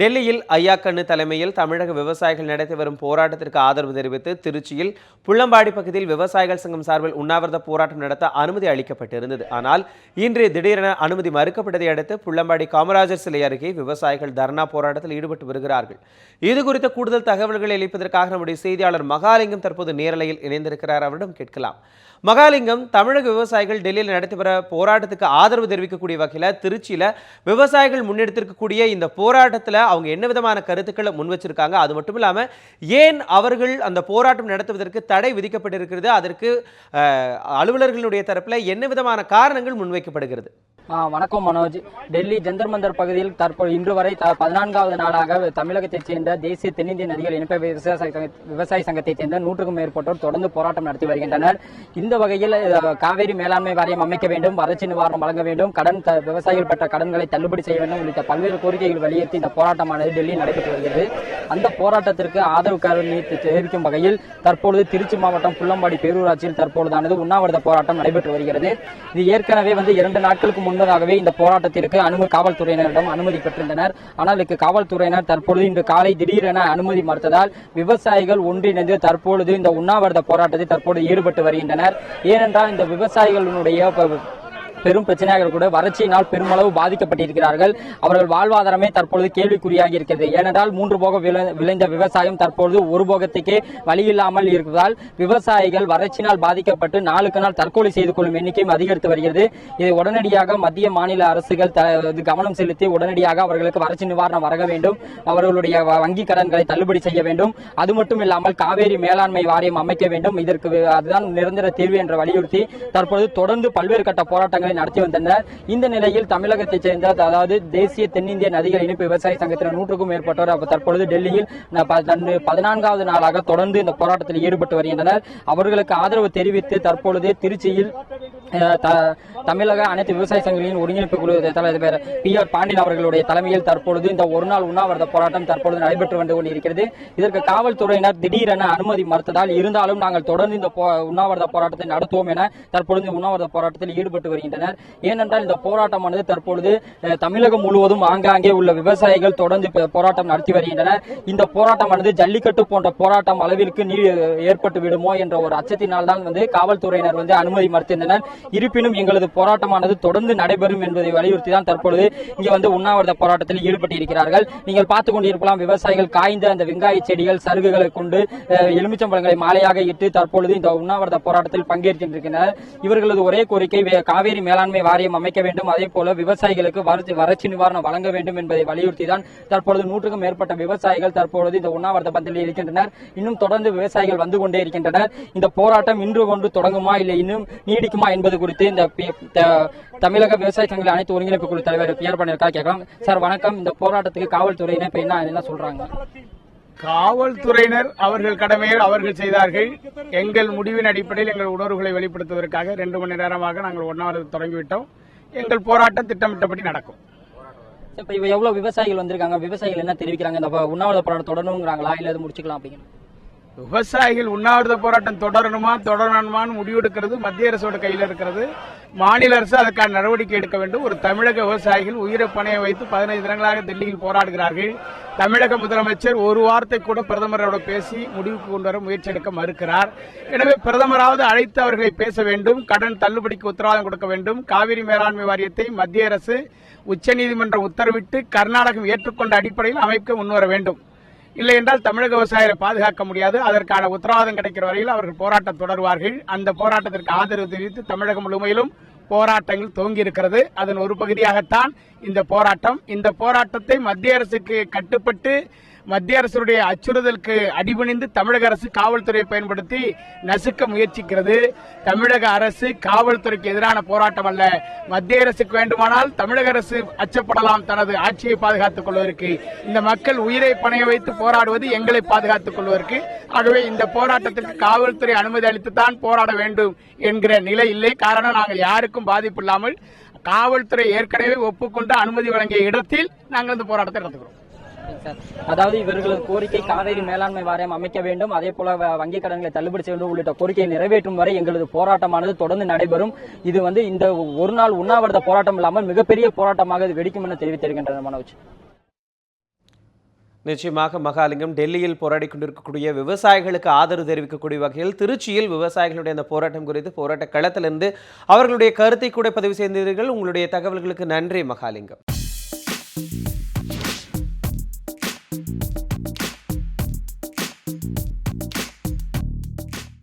டெல்லியில் ஐயாக்கண்ணு தலைமையில் தமிழக விவசாயிகள் நடத்தி வரும் போராட்டத்திற்கு ஆதரவு தெரிவித்து திருச்சியில் புள்ளம்பாடி பகுதியில் விவசாயிகள் சங்கம் சார்பில் உண்ணாவிரத போராட்டம் நடத்த அனுமதி அளிக்கப்பட்டிருந்தது. ஆனால் இன்று திடீரென அனுமதி மறுக்கப்பட்டதை அடுத்து புள்ளம்பாடி காமராஜர் சிலை அருகே விவசாயிகள் தர்ணா போராட்டத்தில் ஈடுபட்டு வருகிறார்கள். இது குறித்த கூடுதல் தகவல்களை அளிப்பதற்காக நம்முடைய செய்தியாளர் மகாலிங்கம் தற்போது நேரலையில் இணைந்திருக்கிறார். அவரிடம் கேட்கலாம். மகாலிங்கம் தமிழக விவசாயிகள் டெல்லியில் நடத்தி வர போராட்டத்துக்கு ஆதரவு தெரிவிக்கக்கூடிய வகையில் திருச்சியில் விவசாயிகள் முன்னெடுத்திருக்கக்கூடிய இந்த போராட்டத்தில் அவங்க என்ன விதமான கருத்துக்களை முன் வச்சிருக்காங்க? அது மட்டும் இல்லாமல் ஏன் அவர்கள் அந்த போராட்டம் நடத்துவதற்கு தடை விதிக்கப்பட்டிருக்கிறது? அதற்கு அலுவலர்களுடைய தரப்பில் என்ன விதமான காரணங்கள் முன்வைக்கப்படுகிறது? வணக்கம் மனோஜ். டெல்லி ஜந்தர் மந்தர் பகுதியில் தற்போது இன்று வரை பதினான்காவது நாளாக தமிழகத்தைச் சேர்ந்த தேசிய தென்னிந்திய நதிகள் இணைப்பு விவசாய விவசாய சங்கத்தைச் சேர்ந்த நூற்றுக்கும் மேற்பட்டோர் தொடர்ந்து போராட்டம் நடத்தி வருகின்றனர். இந்த வகையில் காவேரி மேலாண்மை வாரியம் அமைக்க வேண்டும் வறட்சி நிவாரணம் வழங்க வேண்டும் கடன் விவசாயிகள் பெற்ற கடன்களை தள்ளுபடி செய்ய வேண்டும் உள்ளிட்ட பல்வேறு கோரிக்கைகள் வலியுறுத்தி இந்த போராட்டமானது டெல்லி நடைபெற்று வருகிறது. அந்த போராட்டத்திற்கு ஆதரவு கருணி தெரிவிக்கும் வகையில் தற்பொழுது திருச்சி மாவட்டம் புள்ளம்பாடி பேரூராட்சியில் தற்பொழுதானது உண்ணாவிரத போராட்டம் நடைபெற்று வருகிறது. இது ஏற்கனவே வந்து இரண்டு நாட்களுக்கு முன்னதாகவே இந்த போராட்டத்திற்கு அனுமதி காவல்துறையினரிடம் அனுமதி பெற்றிருந்தனர். ஆனால் இதுக்கு காவல்துறையினர் தற்பொழுது இன்று காலை திடீரென அனுமதி மறுத்ததால் விவசாயிகள் ஒன்றிணைந்து தற்பொழுது இந்த உண்ணாவிரத போராட்டத்தில் தற்பொழுது ஈடுபட்டு வருகின்றனர். ஏனென்றால் இந்த விவசாயிகளுடைய பெரும் பிரச்சனையாக கூட வறட்சியினால் பெருமளவு பாதிக்கப்பட்டிருக்கிறார்கள். அவர்கள் வாழ்வாதாரமே தற்பொழுது கேள்விக்குறியாகி இருக்கிறது. ஏனென்றால் மூன்று போக விளைந்த விவசாயம் தற்பொழுது ஒரு போகத்துக்கே வழியில்லாமல் இருப்பதால் விவசாயிகள் வறட்சியினால் பாதிக்கப்பட்டு நாளுக்கு நாள் தற்கொலை செய்து கொள்ளும் எண்ணிக்கையும் அதிகரித்து வருகிறது. இதை உடனடியாக மத்திய மாநில அரசுகள் த- கவனம் செலுத்தி உடனடியாக அவர்களுக்கு வறட்சி நிவாரணம் வழங்க வேண்டும். அவர்களுடைய வங்கி கடன்களை தள்ளுபடி செய்ய வேண்டும். அது மட்டும் இல்லாமல் காவேரி மேலாண்மை வாரியம் அமைக்க வேண்டும். இதற்கு அதுதான் நிரந்தர தீர்வு என்று வலியுறுத்தி தற்பொழுது தொடர்ந்து பல்வேறு கட்ட போராட்டங்களை நடத்தி வந்தனர். இந்த நிலையில் தமிழகத்தைச் சேர்ந்த அதாவது தேசிய தென்னிந்திய நதிகள் இணைப்பு விவசாய சங்கத்தினர் நூற்றுக்கும் மேற்பட்டோர் தற்பொழுது டெல்லியில் பதினான்காவது நாளாக தொடர்ந்து இந்த போராட்டத்தில் ஈடுபட்டு வருகின்றனர். அவர்களுக்கு ஆதரவு தெரிவித்து தற்பொழுது திருச்சியில் தமிழக அனைத்து விவசாய சங்கங்களின் ஒருங்கிணைப்பு குழு தலைவர் பி ஆர் பாண்டியன் அவர்களுடைய தலைமையில் தற்பொழுது இந்த ஒரு நாள் உண்ணாவிரத போராட்டம் தற்பொழுது நடைபெற்று வந்து கொண்டிருக்கிறது. இதற்கு காவல்துறையினர் திடீரென அனுமதி மறுத்ததால் இருந்தாலும் நாங்கள் தொடர்ந்து இந்த போ- உண்ணாவிரத போராட்டத்தை நடத்துவோம் என தற்பொழுது உண்ணாவிரத போராட்டத்தில் ஈடுபட்டு வருகின்றனர். ஏனென்றால் இந்த போராட்டமானது தற்பொழுது தமிழகம் முழுவதும் ஆங்காங்கே உள்ள விவசாயிகள் தொடர்ந்து போராட்டம் நடத்தி வருகின்றனர். இந்த போராட்டமானது ஜல்லிக்கட்டு போன்ற போராட்டம் அளவிற்கு நீர் ஏற்பட்டு விடுமோ என்ற ஒரு அச்சத்தினால் தான் வந்து காவல்துறையினர் வந்து அனுமதி மறுத்திருந்தனர். இருப்பினும் எங்களது போராட்டமானது தொடர்ந்து நடைபெறும் என்பதை வலியுறுத்தி தான் தற்பொழுது இங்கே வந்து உண்ணாவிரத போராட்டத்தில் ஈடுபட்டு இருக்கிறார்கள் நீங்கள் பார்த்து கொண்டிருக்கலாம் விவசாயிகள் காய்ந்த அந்த வெங்காய செடிகள் சருகுகளை கொண்டு எலுமிச்சம்பழங்களை மாலையாக இட்டு தற்பொழுது இந்த உண்ணாவிரத போராட்டத்தில் பங்கேற்கின்றனர். இவர்களது ஒரே கோரிக்கை காவேரி மேலாண்மை வாரியம் அமைக்க வேண்டும். அதே போல விவசாயிகளுக்கு வறட்சி வறட்சி நிவாரணம் வழங்க வேண்டும் என்பதை வலியுறுத்தி தான் தற்பொழுது நூற்றுக்கும் மேற்பட்ட விவசாயிகள் தற்பொழுது இந்த உண்ணாவிரத பந்தலில் இருக்கின்றனர். இன்னும் தொடர்ந்து விவசாயிகள் வந்து கொண்டே இருக்கின்றனர். இந்த போராட்டம் இன்று கொண்டு தொடங்குமா இல்லை இன்னும் நீடிக்குமா என்பது குறித்து இந்த தமிழக விவசாய சங்கங்கள் அனைத்து ஒருங்கிணைப்பு குழு தலைவர் பிஆர் பண்ணியிருக்கார் கேட்கலாம் சார் வணக்கம். இந்த போராட்டத்துக்கு காவல்துறையினர் இப்ப என்ன என்ன சொல்றாங்க? காவல்துறையினர் அவர்கள் கடமையை அவர்கள் செய்தார்கள். எங்கள் முடிவின் அடிப்படையில் எங்கள் உணர்வுகளை வெளிப்படுத்துவதற்காக ரெண்டு மணி நேரமாக நாங்கள் ஒன்னாவது தொடங்கிவிட்டோம். எங்கள் போராட்டம் திட்டமிட்டபடி நடக்கும். இப்ப எவ்வளவு விவசாயிகள் வந்திருக்காங்க? விவசாயிகள் என்ன தெரிவிக்கிறாங்க? இந்த உண்ணாவிரத போராட்டம் தொடரணுங்கிறாங்களா? இல்ல முடிச்சுக்கலாம் அப்படிங்கிற விவசாயிகள் உண்ணாவிரத போராட்டம் தொடரணுமா தொடரணுமான்னு முடிவெடுக்கிறது மத்திய அரசோட கையில் இருக்கிறது. மாநில அரசு அதற்கான நடவடிக்கை எடுக்க வேண்டும். ஒரு தமிழக விவசாயிகள் உயிரை பணைய வைத்து பதினைந்து தினங்களாக டெல்லியில் போராடுகிறார்கள். தமிழக முதலமைச்சர் ஒரு வார்த்தை கூட பிரதமரோட பேசி முடிவுக்கு கொண்டு வர முயற்சி எடுக்க மறுக்கிறார். எனவே பிரதமராவது அழைத்து அவர்களை பேச வேண்டும். கடன் தள்ளுபடிக்கு உத்தரவாதம் கொடுக்க வேண்டும். காவிரி மேலாண்மை வாரியத்தை மத்திய அரசு உச்சநீதிமன்றம் உத்தரவிட்டு கர்நாடகம் ஏற்றுக்கொண்ட அடிப்படையில் அமைக்க முன்வர வேண்டும். இல்லை என்றால் தமிழக விவசாயிகளை பாதுகாக்க முடியாது. அதற்கான உத்தரவாதம் கிடைக்கிற வரையில் அவர்கள் போராட்டம் தொடருவார்கள். அந்த போராட்டத்திற்கு ஆதரவு தெரிவித்து தமிழகம் முழுமையிலும் போராட்டங்கள் துவங்கி இருக்கிறது அதன் ஒரு பகுதியாகத்தான் இந்த போராட்டம். இந்த போராட்டத்தை மத்திய அரசுக்கு கட்டுப்பட்டு மத்திய அரசுடைய அச்சுறுத்தலுக்கு அடிபணிந்து தமிழக அரசு காவல்துறையை பயன்படுத்தி நசுக்க முயற்சிக்கிறது. தமிழக அரசு காவல்துறைக்கு எதிரான போராட்டம் அல்ல. மத்திய அரசுக்கு வேண்டுமானால் தமிழக அரசு அச்சப்படலாம். தனது ஆட்சியை பாதுகாத்துக் கொள்வதற்கு. இந்த மக்கள் உயிரை பணைய வைத்து போராடுவது எங்களை பாதுகாத்துக் கொள்வதற்கு. ஆகவே இந்த போராட்டத்திற்கு காவல்துறை அனுமதி அளித்துத்தான் போராட வேண்டும் என்கிற நிலை இல்லை. காரணம் நாங்கள் யாருக்கும் பாதிப்பு இல்லாமல் காவல்துறை ஏற்கனவே ஒப்புக்கொண்டு அனுமதி வழங்கிய இடத்தில் நாங்கள் இந்த போராட்டத்தை நடத்துகிறோம். சார். அதாவது இவர்களது கோரிக்கை காவேரி மேலாண்மை வாரியம் அமைக்க வேண்டும். அதே போல வங்கிக் வங்கி கடன்களை தள்ளுபடி செய்ய வேண்டும் உள்ளிட்ட கோரிக்கையை நிறைவேற்றும் வரை எங்களது போராட்டமானது தொடர்ந்து நடைபெறும். இது வந்து இந்த ஒரு நாள் உண்ணாவிரத போராட்டம் இல்லாமல் மிகப்பெரிய போராட்டமாக இது வெடிக்கும் என தெரிவித்திருக்கின்றனர் மனோஜ். நிச்சயமாக மகாலிங்கம் டெல்லியில் போராடி கொண்டிருக்கக்கூடிய விவசாயிகளுக்கு ஆதரவு தெரிவிக்கக்கூடிய வகையில் திருச்சியில் விவசாயிகளுடைய அந்த போராட்டம் குறித்து போராட்ட களத்திலிருந்து அவர்களுடைய கருத்தை கூட பதிவு செய்தீர்கள். உங்களுடைய தகவல்களுக்கு நன்றி மகாலிங்கம்.